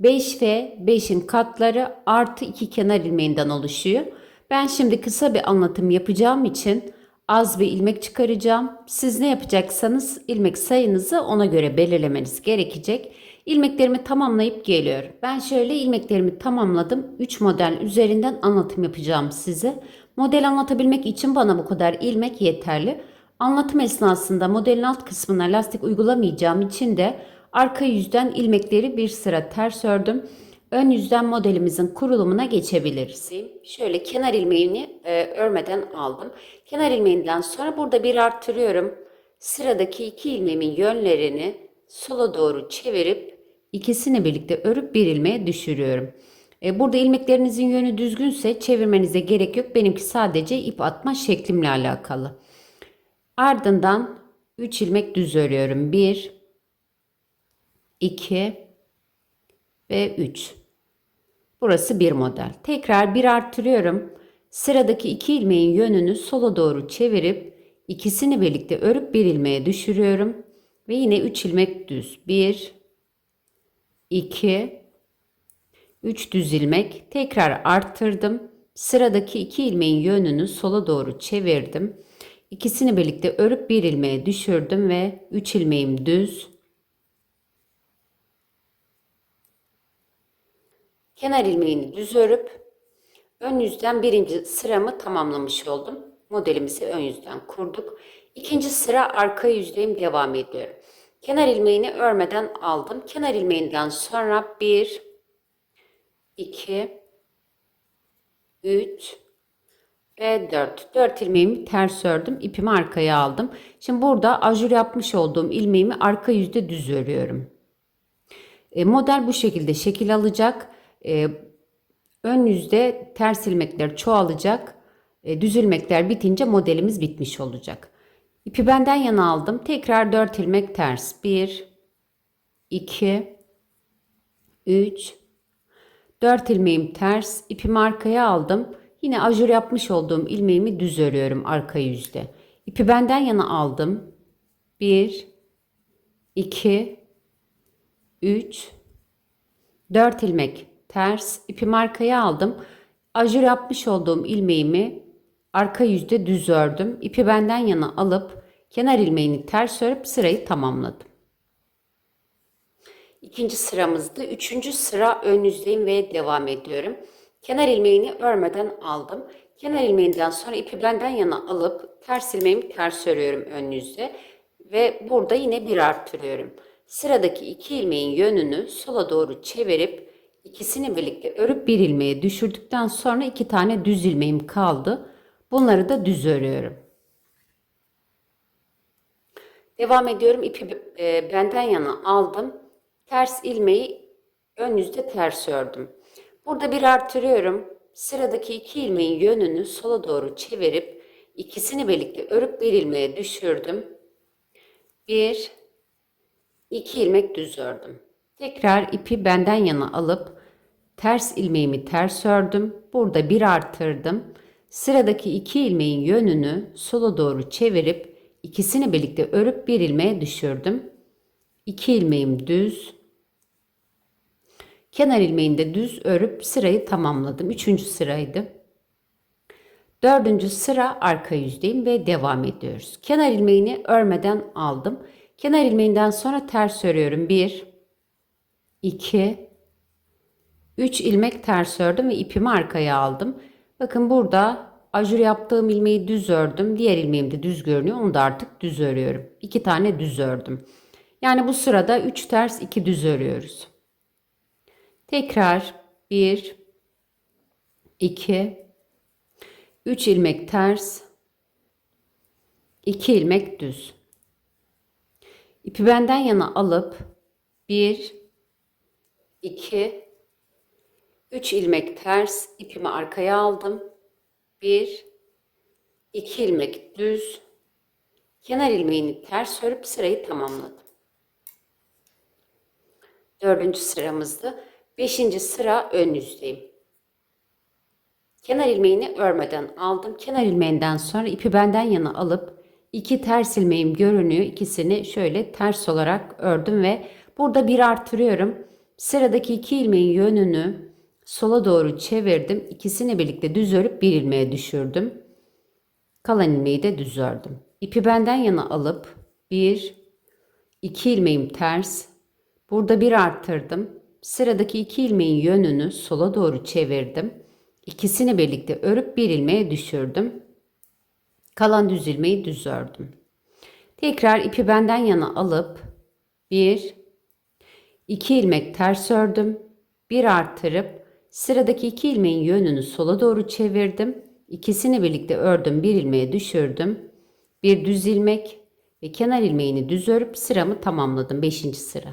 5 ve 5'in katları artı 2 kenar ilmeğinden oluşuyor. Ben şimdi kısa bir anlatım yapacağım için az bir ilmek çıkaracağım. Siz ne yapacaksanız ilmek sayınızı ona göre belirlemeniz gerekecek. İlmeklerimi tamamlayıp geliyorum. Ben şöyle ilmeklerimi tamamladım. 3 model üzerinden anlatım yapacağım size. Model anlatabilmek için bana bu kadar ilmek yeterli. Anlatım esnasında modelin alt kısmına lastik uygulamayacağım için de arka yüzden ilmekleri bir sıra ters ördüm. Ön yüzden modelimizin kurulumuna geçebiliriz. Şöyle kenar ilmeğini e, örmeden aldım. Kenar ilmeğinden sonra burada bir arttırıyorum. Sıradaki iki ilmeğimin yönlerini sola doğru çevirip ikisini birlikte örüp bir ilmeğe düşürüyorum. E, burada ilmeklerinizin yönü düzgünse çevirmenize gerek yok. Benimki sadece ip atma şeklimle alakalı. Ardından 3 ilmek düz örüyorum. 1 2 ve 3. Burası bir model. Tekrar bir arttırıyorum. Sıradaki iki ilmeğin yönünü sola doğru çevirip ikisini birlikte örüp bir ilmeğe düşürüyorum. Ve yine 3 ilmek düz. 1 2 3 düz ilmek. Tekrar arttırdım. Sıradaki iki ilmeğin yönünü sola doğru çevirdim. İkisini birlikte örüp bir ilmeğe düşürdüm ve 3 ilmeğim düz. Kenar ilmeğini düz örüp ön yüzden birinci sıramı tamamlamış oldum. Modelimizi ön yüzden kurduk. İkinci sıra arka yüzdeyim devam ediyorum. Kenar ilmeğini örmeden aldım. Kenar ilmeğinden sonra 1 2 3 ve 4. 4 ilmeğimi ters ördüm. İpimi arkaya aldım. Şimdi burada ajur yapmış olduğum ilmeğimi arka yüzde düz örüyorum. E, model bu şekilde şekil alacak. E, ön yüzde ters ilmekler çoğalacak. E, düz ilmekler bitince modelimiz bitmiş olacak. İpi benden yana aldım. Tekrar 4 ilmek ters. 1 2 3 4 ilmeğim ters. İpimi arkaya aldım. Yine ajur yapmış olduğum ilmeğimi düz örüyorum arka yüzde. İpi benden yana aldım. 1 2 3 4 ilmek ters ipimi arkaya aldım. Ajur yapmış olduğum ilmeğimi arka yüzde düz ördüm. İpi benden yana alıp kenar ilmeğini ters örüp sırayı tamamladım. İkinci sıramızda üçüncü sıra ön yüzdeyim ve devam ediyorum. Kenar ilmeğini örmeden aldım. Kenar ilmeğinden sonra ipi benden yana alıp ters ilmeğimi ters örüyorum ön yüzde ve burada yine bir arttırıyorum. Sıradaki iki ilmeğin yönünü sola doğru çevirip ikisini birlikte örüp bir ilmeğe düşürdükten sonra iki tane düz ilmeğim kaldı. Bunları da düz örüyorum. Devam ediyorum. İpi e, benden yana aldım. Ters ilmeği ön yüzde ters ördüm. Burada bir artırıyorum. Sıradaki iki ilmeğin yönünü sola doğru çevirip ikisini birlikte örüp bir ilmeğe düşürdüm. Bir, iki ilmek düz ördüm. Tekrar ipi benden yana alıp ters ilmeğimi ters ördüm. Burada bir artırdım. Sıradaki iki ilmeğin yönünü sola doğru çevirip ikisini birlikte örüp bir ilmeğe düşürdüm. İki ilmeğim düz, Kenar ilmeğinde düz örüp sırayı tamamladım. Üçüncü sıraydı. Dördüncü sıra arka yüzdeyim ve devam ediyoruz. Kenar ilmeğini örmeden aldım. Kenar ilmeğinden sonra ters örüyorum. Bir, iki, üç ilmek ters ördüm ve ipimi arkaya aldım. Bakın burada ajur yaptığım ilmeği düz ördüm. Diğer ilmeğim de düz görünüyor. Onu da artık düz örüyorum. İki tane düz ördüm. Yani bu sırada üç ters iki düz örüyoruz. Tekrar 1 2 3 ilmek ters 2 ilmek düz. İpi benden yana alıp 1 2 3 ilmek ters ipimi arkaya aldım. 1 2 ilmek düz kenar ilmeğini ters örüp sırayı tamamladım. Dördüncü sıramızda. Beşinci sıra ön yüzdeyim. Kenar ilmeğini örmeden aldım. Kenar ilmeğinden sonra ipi benden yana alıp iki ters ilmeğim görünüyor. İkisini şöyle ters olarak ördüm ve burada bir artırıyorum. Sıradaki iki ilmeğin yönünü sola doğru çevirdim. İkisini birlikte düz örüp bir ilmeğe düşürdüm. Kalan ilmeği de düz ördüm. İpi benden yana alıp bir, iki ilmeğim ters. Burada bir arttırdım. Sıradaki iki ilmeğin yönünü sola doğru çevirdim. İkisini birlikte örüp bir ilmeğe düşürdüm. Kalan düz ilmeği düz ördüm. Tekrar ipi benden yana alıp bir, iki ilmek ters ördüm. Bir artırıp sıradaki iki ilmeğin yönünü sola doğru çevirdim. İkisini birlikte ördüm. Bir ilmeğe düşürdüm. Bir düz ilmek ve kenar ilmeğini düz örüp sıramı tamamladım. Beşinci sıra.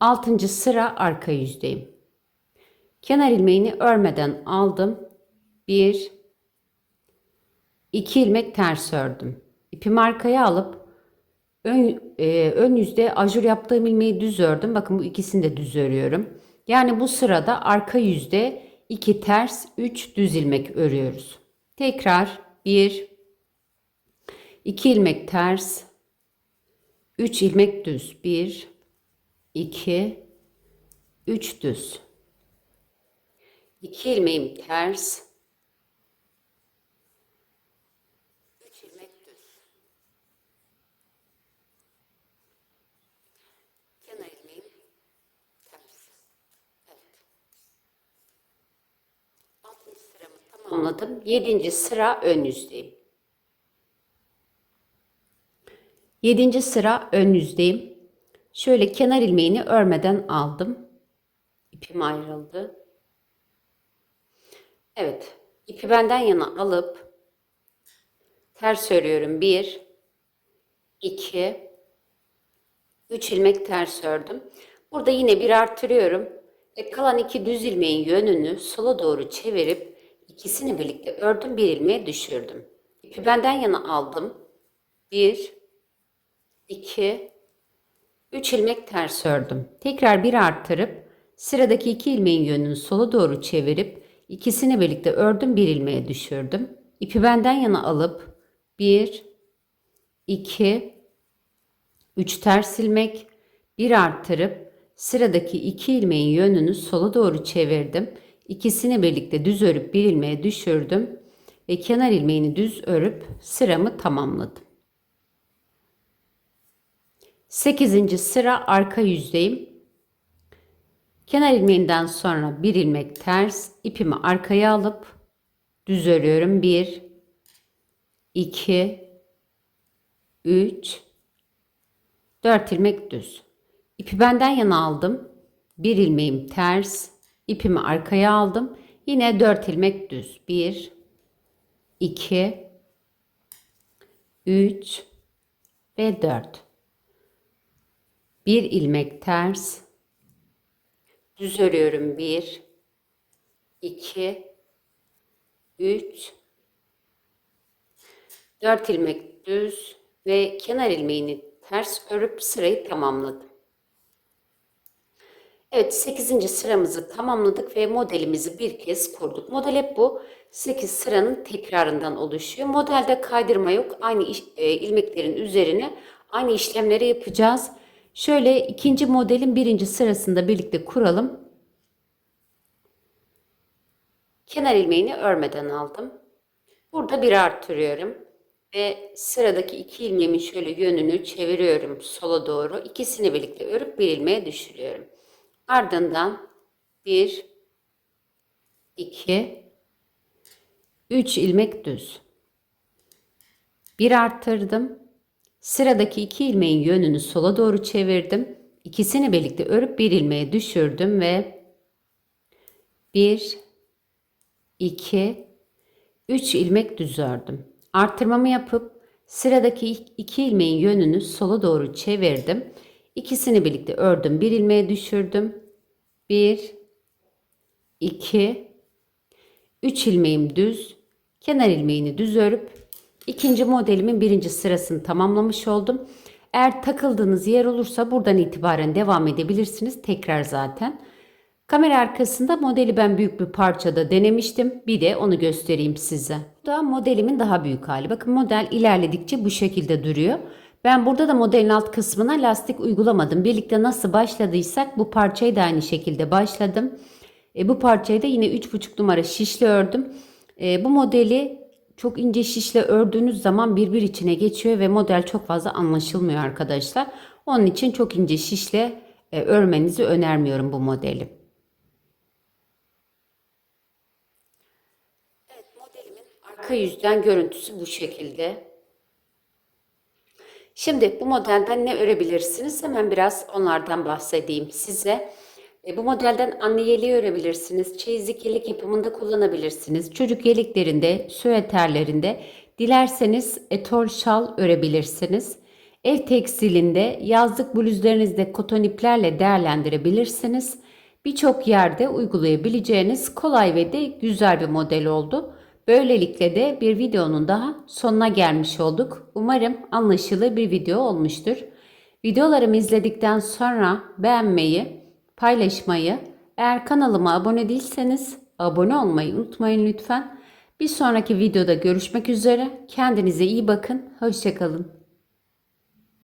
Altıncı sıra arka yüzdeyim. Kenar ilmeğini örmeden aldım. Bir, iki ilmek ters ördüm. İpimi arkaya alıp ön, e, ön yüzde ajur yaptığım ilmeği düz ördüm. Bakın bu ikisini de düz örüyorum. Yani bu sırada arka yüzde 2 ters 3 düz ilmek örüyoruz. Tekrar 1 2 ilmek ters 3 ilmek düz 1 2 3 düz 2 ilmeğim ters 3 ilmek düz kenar ilmeğim ters evet Altıncı sıramı tamamladım. Yedinci sıra ön yüzdeyim. Yedinci sıra ön yüzdeyim. Şöyle kenar ilmeğini örmeden aldım. İpim ayrıldı. Evet. ipi benden yana alıp ters örüyorum. Bir, iki, üç ilmek ters ördüm. Burada yine bir artırıyorum. Ve kalan iki düz ilmeğin yönünü sola doğru çevirip ikisini birlikte ördüm bir ilmeğe düşürdüm. İpi benden yana aldım. Bir, iki, üç ilmek ters ördüm. Tekrar bir arttırıp sıradaki iki ilmeğin yönünü sola doğru çevirip ikisini birlikte ördüm bir ilmeğe düşürdüm. İpi benden yana alıp bir, iki, üç ters ilmek, bir arttırıp Sıradaki iki ilmeğin yönünü sola doğru çevirdim. İkisini birlikte düz örüp bir ilmeğe düşürdüm ve kenar ilmeğini düz örüp sıramı tamamladım. 8. sıra arka yüzdeyim. Kenar ilmeğinden sonra bir ilmek ters ipimi arkaya alıp düz örüyorum. 1 2 3 4 ilmek düz. İpi benden yana aldım. Bir ilmeğim ters. İpimi arkaya aldım. Yine dört ilmek düz. Bir, iki, üç ve dört. Bir ilmek ters. Düz örüyorum. Bir, iki, üç, dört ilmek düz ve kenar ilmeğini ters örüp sırayı tamamladım. Evet 8. sıramızı tamamladık ve modelimizi bir kez kurduk. Model hep bu 8 sıranın tekrarından oluşuyor. Modelde kaydırma yok. Aynı iş, e, ilmeklerin üzerine aynı işlemleri yapacağız. Şöyle ikinci modelin birinci sırasında birlikte kuralım. Kenar ilmeğini örmeden aldım. Burada bir artırıyorum. Ve sıradaki iki ilmeğimin şöyle yönünü çeviriyorum sola doğru. İkisini birlikte örüp bir ilmeğe düşürüyorum. Ardından 1 2 3 ilmek düz. Bir arttırdım. Sıradaki iki ilmeğin yönünü sola doğru çevirdim. İkisini birlikte örüp bir ilmeğe düşürdüm ve 1 2 3 ilmek düz ördüm. Arttırmamı yapıp sıradaki iki ilmeğin yönünü sola doğru çevirdim. İkisini birlikte ördüm. Bir ilmeğe düşürdüm. Bir, 2 3 ilmeğim düz, kenar ilmeğini düz örüp ikinci modelimin birinci sırasını tamamlamış oldum. Eğer takıldığınız yer olursa buradan itibaren devam edebilirsiniz. Tekrar zaten. Kamera arkasında modeli ben büyük bir parçada denemiştim. Bir de onu göstereyim size. Bu da modelimin daha büyük hali. Bakın model ilerledikçe bu şekilde duruyor. Ben burada da modelin alt kısmına lastik uygulamadım. Birlikte nasıl başladıysak bu parçayı da aynı şekilde başladım. E, bu parçayı da yine 3,5 numara şişle ördüm. E, bu modeli çok ince şişle ördüğünüz zaman birbir içine geçiyor ve model çok fazla anlaşılmıyor arkadaşlar. Onun için çok ince şişle e, örmenizi önermiyorum bu modeli. Evet modelimin arka yüzden görüntüsü bu şekilde. Şimdi bu modelden ne örebilirsiniz? Hemen biraz onlardan bahsedeyim size. E, bu modelden anne yeleği örebilirsiniz. Çeyizlik yelek yapımında kullanabilirsiniz. Çocuk yeleklerinde, süeterlerinde dilerseniz etol şal örebilirsiniz. Ev tekstilinde yazlık bluzlarınızda koton iplerle değerlendirebilirsiniz. Birçok yerde uygulayabileceğiniz kolay ve de güzel bir model oldu. Böylelikle de bir videonun daha sonuna gelmiş olduk. Umarım anlaşılır bir video olmuştur. Videolarımı izledikten sonra beğenmeyi, paylaşmayı, eğer kanalıma abone değilseniz abone olmayı unutmayın lütfen. Bir sonraki videoda görüşmek üzere. Kendinize iyi bakın. Hoşçakalın.